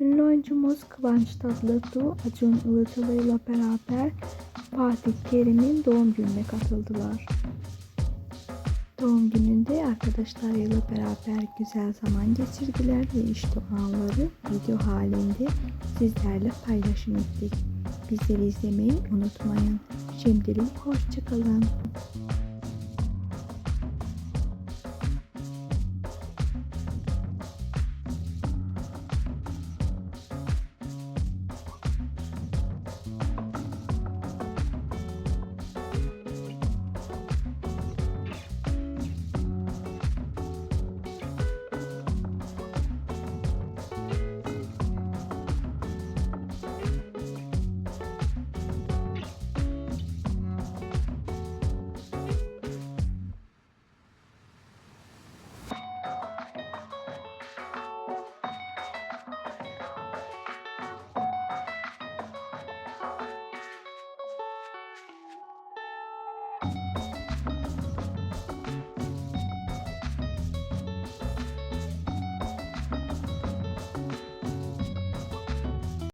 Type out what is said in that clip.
Ünlü oyuncumuz Kıvanç Tatlıtuğ, Acun Ilıcalı ile beraber Fatih Kerim'in doğum gününe katıldılar. Doğum gününde arkadaşlarıyla beraber güzel zaman geçirdiler ve işte o anları video halinde sizlerle paylaşım ettik. Bizleri izlemeyi unutmayın. Şimdilik hoşçakalın.